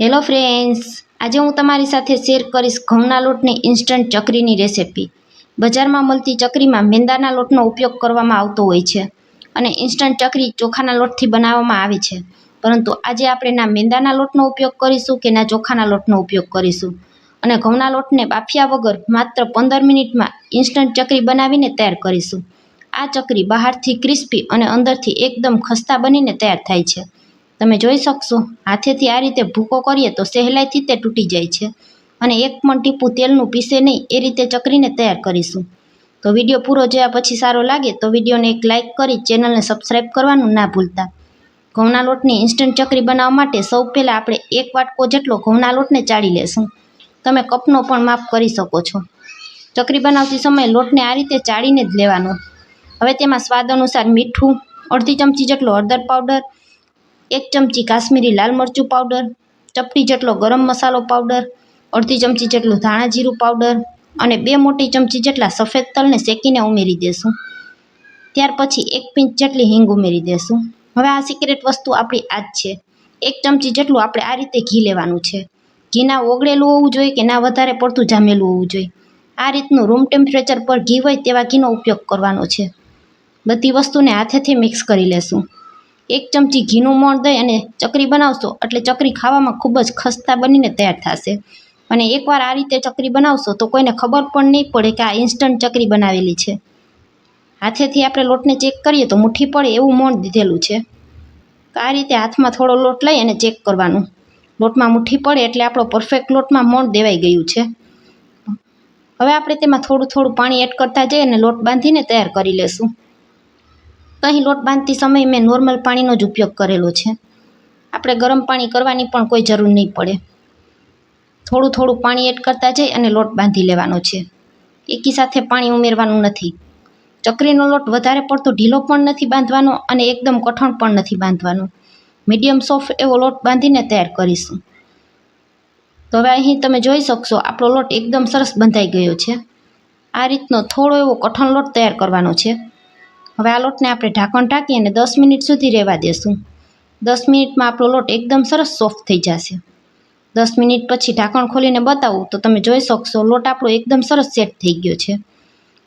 Hello friends, આજે હું તમારી સાથે શેર કરીશ ઘઉંના લોટની ઇન્સ્ટન્ટ ચકરીની રેસિપી. બજારમાં મળતી ચકરીમાં મેંદાના લોટનો ઉપયોગ કરવામાં આવતો હોય છે અને ઇન્સ્ટન્ટ ચકરી ચોખાના લોટથી બનાવવામાં આવે છે. પરંતુ આજે આપણે ના મેંદાના લોટનો ઉપયોગ કરીશું કે ના ચોખાના લોટનો ઉપયોગ કરીશું? અને ઘઉંના લોટને બાફ્યા વગર માત્ર પંદર મિનિટમાં ઇન્સ્ટન્ટ ચકરી બનાવીને તૈયાર કરીશું. આ ચકરી બહારથી ક્રિસ્પી અને અંદરથી એકદમ ખસ્તા બનીને તૈયાર થાય છે. તમે જોઈ શકશો, હાથેથી આ રીતે ભૂકો કરીએ તો સહેલાઈથી તે તૂટી જાય છે. અને એક પણ ટીપું તેલનું પીસે નહીં, એ રીતે ચકરીને તૈયાર કરીશું. તો વીડિયો પૂરો જોયા પછી સારો લાગે તો વિડીયોને એક લાઇક કરી ચેનલને સબસ્ક્રાઈબ કરવાનું ના ભૂલતા. ઘઉંના લોટની ઇન્સ્ટન્ટ ચકરી બનાવવા માટે સૌ પહેલાં આપણે એક વાટકો જેટલો ઘઉંના લોટને ચાળી લેશું. તમે કપનો પણ માપ કરી શકો છો. ચકરી બનાવતી સમયે લોટને આ રીતે ચાળીને જ લેવાનો. હવે તેમાં સ્વાદ અનુસાર મીઠું, અડધી ચમચી જેટલો હળદર પાવડર એક ચમચી કાશ્મીરી લાલ મરચું પાવડર ચપટી જેટલો ગરમ મસાલો પાવડર અડધી ચમચી જેટલું ધાણા જીરું પાવડર અને બે મોટી ચમચી જેટલા સફેદ તલને શેકીને ઉમેરી દેશું. ત્યાર પછી એક પિંચ જેટલી હિંગ ઉમેરી દેશું. હવે આ સિક્રેટ વસ્તુ આપણી આ જ છે. એક ચમચી જેટલું આપણે આ રીતે ઘી લેવાનું છે. ઘીના ઓગળેલું હોવું જોઈએ કે ના વધારે પડતું જામેલું હોવું જોઈએ? આ રીતનું રૂમ ટેમ્પરેચર પર ઘી હોય તેવા ઘીનો ઉપયોગ કરવાનો છે. બધી વસ્તુને હાથેથી મિક્સ કરી લેશું. એક ચમચી ઘીનું મોણ દઈ અને ચકરી બનાવશો. એટલે ચકરી ખાવામાં ખૂબ જ ખસ્તા બનીને તૈયાર થશે. અને એકવાર આ રીતે ચકરી બનાવશો તો કોઈને ખબર પણ નહીં પડે કે આ ઇન્સ્ટન્ટ ચકરી બનાવેલી છે. હાથેથી આપણે લોટને ચેક કરીએ તો મુઠ્ઠી પડે એવું મોણ દીધેલું છે. તો આ રીતે હાથમાં થોડો લોટ લઈ અને ચેક કરવાનું. લોટમાં મુઠ્ઠી પડે એટલે આપણો પરફેક્ટ લોટમાં મોણ દેવાઈ ગયું છે. હવે આપણે તેમાં થોડું થોડું પાણી એડ કરતા જઈએ અને લોટ બાંધીને તૈયાર કરી લેશું. તો અહીં લોટ બાંધતી સમયે મેં નોર્મલ પાણીનો જ ઉપયોગ કરેલો છે. આપણે ગરમ પાણી કરવાની પણ કોઈ જરૂર નહીં પડે. થોડું થોડું પાણી એડ કરતા જઈ અને લોટ બાંધી લેવાનો છે. એકી સાથે પાણી ઉમેરવાનું નથી. ચકરીનો લોટ વધારે પડતો ઢીલો પણ નથી બાંધવાનો અને એકદમ કઠણ પણ નથી બાંધવાનો. મીડિયમ સોફ્ટ એવો લોટ બાંધીને તૈયાર કરીશું. તો હવે અહીં તમે જોઈ શકશો આપણો લોટ એકદમ સરસ બંધાઈ ગયો છે. આ રીતનો થોડો એવો કઠણ લોટ તૈયાર કરવાનો છે. હવે આ લોટને આપણે ઢાંકણ ઢાંકી અને દસ મિનિટ સુધી રહેવા દેશું. દસ મિનિટમાં આપણો લોટ એકદમ સરસ સોફ્ટ થઈ જશે. દસ મિનિટ પછી ઢાંકણ ખોલીને બતાવું તો તમે જોઈ શકશો લોટ આપણો એકદમ સરસ સેટ થઈ ગયો છે.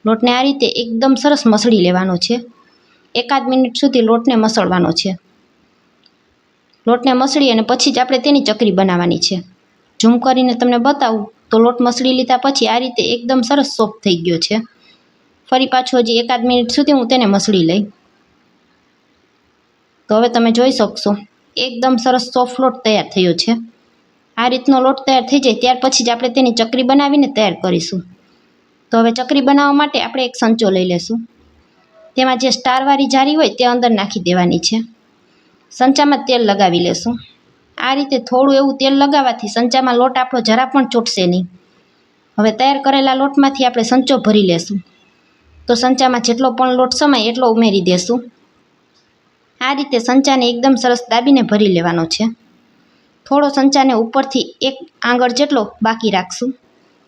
લોટને આ રીતે એકદમ સરસ મસળી લેવાનો છે. એકાદ મિનિટ સુધી લોટને મસળવાનો છે. લોટને મસળી અને પછી જ આપણે તેની ચકરી બનાવવાની છે. ઝૂમ કરીને તમને બતાવું તો લોટ મસળી લીધા પછી આ રીતે એકદમ સરસ સોફ્ટ થઈ ગયો છે. ફરી પાછું હજી એકાદ મિનિટ સુધી હું તેને મસળી લઈ. તો હવે તમે જોઈ શકશો, એકદમ સરસ સોફ્ટ લોટ તૈયાર થયો છે. આ રીતનો લોટ તૈયાર થઈ જાય ત્યાર પછી જ આપણે તેની ચકરી બનાવીને તૈયાર કરીશું. તો હવે ચકરી બનાવવા માટે આપણે એક સંચો લઈ લેશું. તેમાં જે સ્ટારવાળી જારી હોય તે અંદર નાખી દેવાની છે. સંચામાં તેલ લગાવી લેશું. આ રીતે થોડું એવું તેલ લગાવવાથી સંચામાં લોટ આપણો જરા પણ ચોટશે નહીં. હવે તૈયાર કરેલા લોટમાંથી આપણે સંચો ભરી લેશું. તો સંચામાં જેટલો પણ લોટ સમાય એટલો ઉમેરી દેશું. આ રીતે સંચાને એકદમ સરસ દાબીને ભરી લેવાનો છે. થોડો સંચાને ઉપરથી એક આંગળ જેટલો બાકી રાખશું,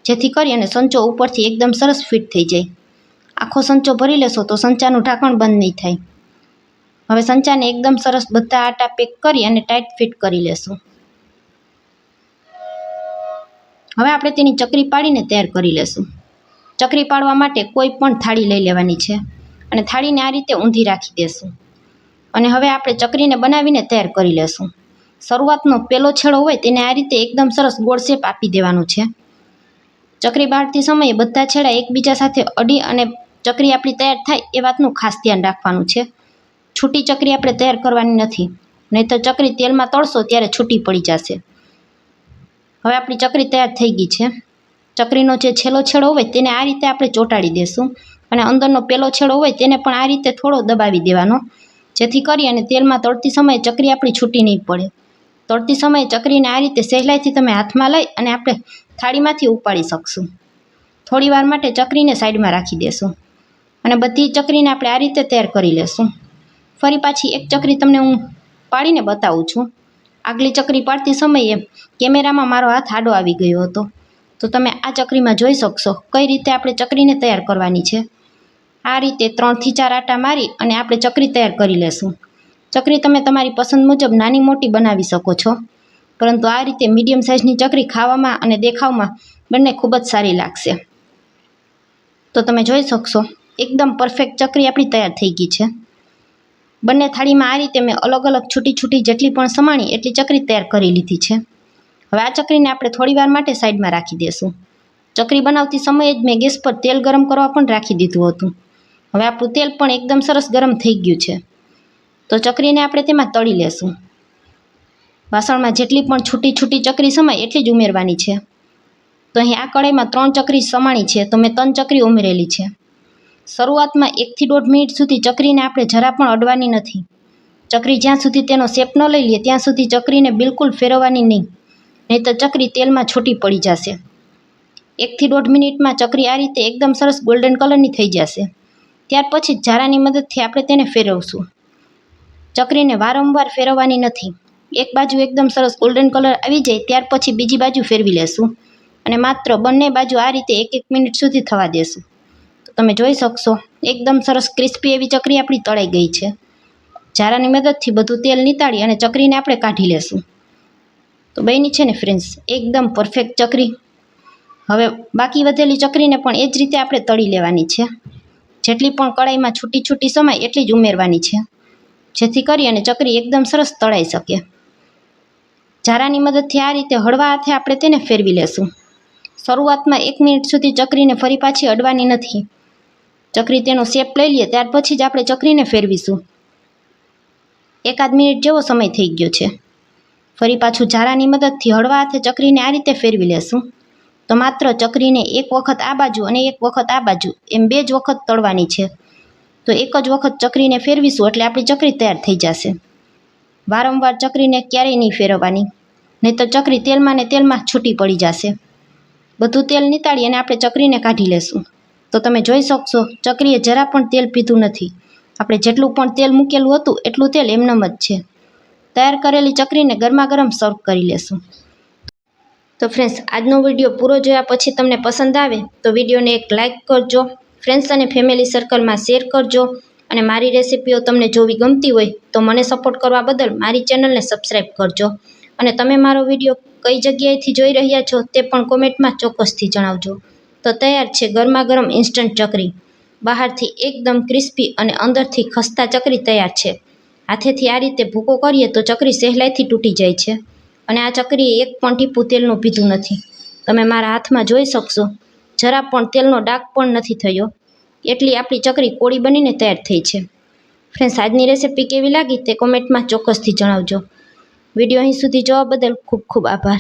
જેથી કરી અને સંચો ઉપરથી એકદમ સરસ ફિટ થઈ જાય. આખો સંચો ભરી લેશો તો સંચાનું ઢાંકણ બંધ નહીં થાય. હવે સંચાને એકદમ સરસ બધા આટા પેક કરી અને ટાઈટ ફિટ કરી લેશું. હવે આપણે તેની ચકરી પાડીને તૈયાર કરી લેશું. ચકરી પાડવા માટે કોઈ પણ થાળી લઈ લેવાની છે. અને થાળીને આ રીતે ઊંધી રાખી દેશું. અને હવે આપણે ચકરીને બનાવીને તૈયાર કરી લેશું. શરૂઆતનો પેલો છેડો હોય તેને આ રીતે એકદમ સરસ ગોળ શેપ આપી દેવાનું છે. ચકરી બાળતી સમયે બધા છેડા એકબીજા સાથે અડી અને ચકરી આપણી તૈયાર થાય એ વાતનું ખાસ ધ્યાન રાખવાનું છે. છૂટી ચકરી આપણે તૈયાર કરવાની નથી. નહીં તો ચકરી તેલમાં તળશો ત્યારે છૂટી પડી જશે. હવે આપણી ચકરી તૈયાર થઈ ગઈ છે. ચકરીનો જે છેલ્લો છેડો હોય તેને આ રીતે આપણે ચોંટાડી દેશું. અને અંદરનો પેલો છેડો હોય તેને પણ આ રીતે થોડો દબાવી દેવાનો. જેથી કરી અને તેલમાં તળતી સમયે ચકરી આપણી છૂટી નહીં પડે. તળતી સમયે ચકરીને આ રીતે સહેલાઈથી તમે હાથમાં લઈ અને આપણે થાળીમાંથી ઉપાડી શકશું. થોડીવાર માટે ચકરીને સાઈડમાં રાખી દેશું. અને બધી ચકરીને આપણે આ રીતે તૈયાર કરી લેશું. ફરી પાછી એક ચકરી તમને હું પાડીને બતાવું છું. આગલી ચકરી પાડતી સમયે કેમેરામાં મારો હાથ આડો આવી ગયો હતો. તો તમે આ ચકરીમાં જોઈ શકશો. કઈ રીતે આપણે ચકરીને તૈયાર કરવાની છે? આ રીતે ત્રણથી ચાર આટા મારી અને આપણે ચકરી તૈયાર કરી લેશું. ચકરી તમે તમારી પસંદ મુજબ નાની મોટી બનાવી શકો છો. પરંતુ આ રીતે મીડિયમ સાઇઝની ચકરી ખાવામાં અને દેખાવમાં બંને ખૂબ જ સારી લાગશે. તો તમે જોઈ શકશો, એકદમ પરફેક્ટ ચકરી આપણી તૈયાર થઈ ગઈ છે. બંને થાળીમાં આ રીતે મેં અલગ અલગ છૂટી છૂટી જેટલી પણ સમાણી એટલી ચકરી તૈયાર કરી લીધી છે. હવે આ ચકરીને આપણે થોડી વાર માટે સાઈડમાં રાખી દઈશું ચકરી બનાવતી સમયે જ મેં ગેસ પર તેલ ગરમ કરવા પણ રાખી દીધું હતું. હવે આપણું તેલ પણ એકદમ સરસ ગરમ થઈ ગયું છે. તો ચકરીને આપણે તેમાં તળી લેશું. વાસણમાં જેટલી પણ છૂટી છૂટી ચકરી સમાય એટલી જ ઉમેરવાની છે. તો અહીં આ કઢાઈમાં ત્રણ ચકરી સમાણી છે, તો મેં ત્રણ ચકરી ઉમેરેલી છે. શરૂઆતમાં એકથી દોઢ મિનિટ સુધી ચકરીને આપણે જરા પણ અડવાની નથી. ચકરી જ્યાં સુધી તેનો શેપ ન લઈ લે, ત્યાં સુધી ચકરીને બિલકુલ ફેરવવાની નહીં. નહીં તો ચકરી તેલમાં છૂટી પડી જશે. એકથી દોઢ મિનિટમાં ચકરી આ રીતે એકદમ સરસ ગોલ્ડન કલરની થઈ જશે. ત્યાર પછી ઝારાની મદદથી આપણે તેને ફેરવશું. ચકરીને વારંવાર ફેરવવાની નથી. એક બાજુ એકદમ સરસ ગોલ્ડન કલર આવી જાય, ત્યાર પછી બીજી બાજુ ફેરવી લેશું. અને માત્ર બંને બાજુ આ રીતે એક એક મિનિટ સુધી થવા દેશું. તો તમે જોઈ શકશો, એકદમ સરસ ક્રિસ્પી એવી ચકરી આપણી તળાઈ ગઈ છે. ઝારાની મદદથી બધું તેલ નીતાળી અને ચકરીને આપણે કાઢી લેશું. તો બની છે ને ફ્રેન્ડ્સ એકદમ પરફેક્ટ ચકરી. હવે બાકી વધેલી ચકરીને પણ એ જ રીતે આપણે તળી લેવાની છે. જેટલી પણ કડાઈમાં છૂટી છૂટી સમાય એટલી જ ઉમેરવાની છે. જેથી કરી અને ચકરી એકદમ સરસ તળાઈ શકે. ઝારાની મદદથી આ રીતે હળવા હાથે આપણે તેને ફેરવી લેશું. શરૂઆતમાં એક મિનિટ સુધી ચકરીને ફરી પાછી અડવાની નથી. ચકરી તેનો શેપ લઈ લઈએ, ત્યાર પછી જ આપણે ચકરીને ફેરવીશું. એકાદ મિનિટ જેવો સમય થઈ ગયો છે. ફરી પાછું ઝારાની મદદથી હળવા હાથે ચકરીને આ રીતે ફેરવી લેશું. તો માત્ર ચકરીને એક વખત આ બાજુ અને એક વખત આ બાજુ, એમ બે જ વખત તળવાની છે. તો એક જ વખત ચકરીને ફેરવીશું એટલે આપણી ચકરી તૈયાર થઈ જશે. વારંવાર ચકરીને ક્યારેય નહીં ફેરવવાની, નહીં તો ચકરી તેલમાં ને તેલમાં છૂટી પડી જશે. બધું તેલ નીતાળી અને આપણે ચકરીને કાઢી લેશું. તો તમે જોઈ શકશો, ચકરીએ જરા પણ તેલ પીધું નથી. આપણે જેટલું પણ તેલ મૂકેલું હતું, એટલું તેલ એમનેમ જ છે. તૈયાર કરેલી ચકરીને ગરમા ગરમ સર્વ કરી લેશું. તો ફ્રેન્ડ્સ આજનો વીડિયો પૂરો જોયા પછી તમને પસંદ આવે તો વિડીયોને એક લાઇક કરજો. ફ્રેન્ડ્સ અને ફેમિલી સર્કલમાં શેર કરજો અને મારી રેસિપીઓ તમને જોવી ગમતી હોય તો મને સપોર્ટ કરવા બદલ મારી ચેનલને સબસ્ક્રાઈબ કરજો. અને તમે મારો વીડિયો કઈ જગ્યાએથી જોઈ રહ્યા છો તે પણ કોમેન્ટમાં ચોક્કસથી જણાવજો. તો તૈયાર છે ગરમા ગરમ ઇન્સ્ટન્ટ ચકરી. બહારથી એકદમ ક્રિસ્પી અને અંદરથી ખસ્તા ચકરી તૈયાર છે. હાથેથી આ રીતે ભૂકો કરીએ તો ચકરી સહેલાઈથી તૂટી જાય છે. અને આ ચકરીએ એક પણ ટીપું તેલનું પીધું નથી. તમે મારા હાથમાં જોઈ શકશો. જરા પણ તેલનો ડાઘ પણ નથી થયો. એટલી આપણી ચકરી કોળી બનીને તૈયાર થઈ છે. ફ્રેન્ડ્સ, આજની રેસિપી કેવી લાગી તે કોમેન્ટમાં ચોક્કસથી જણાવજો. વીડિયો અહીં સુધી જોવા બદલ ખૂબ ખૂબ આભાર.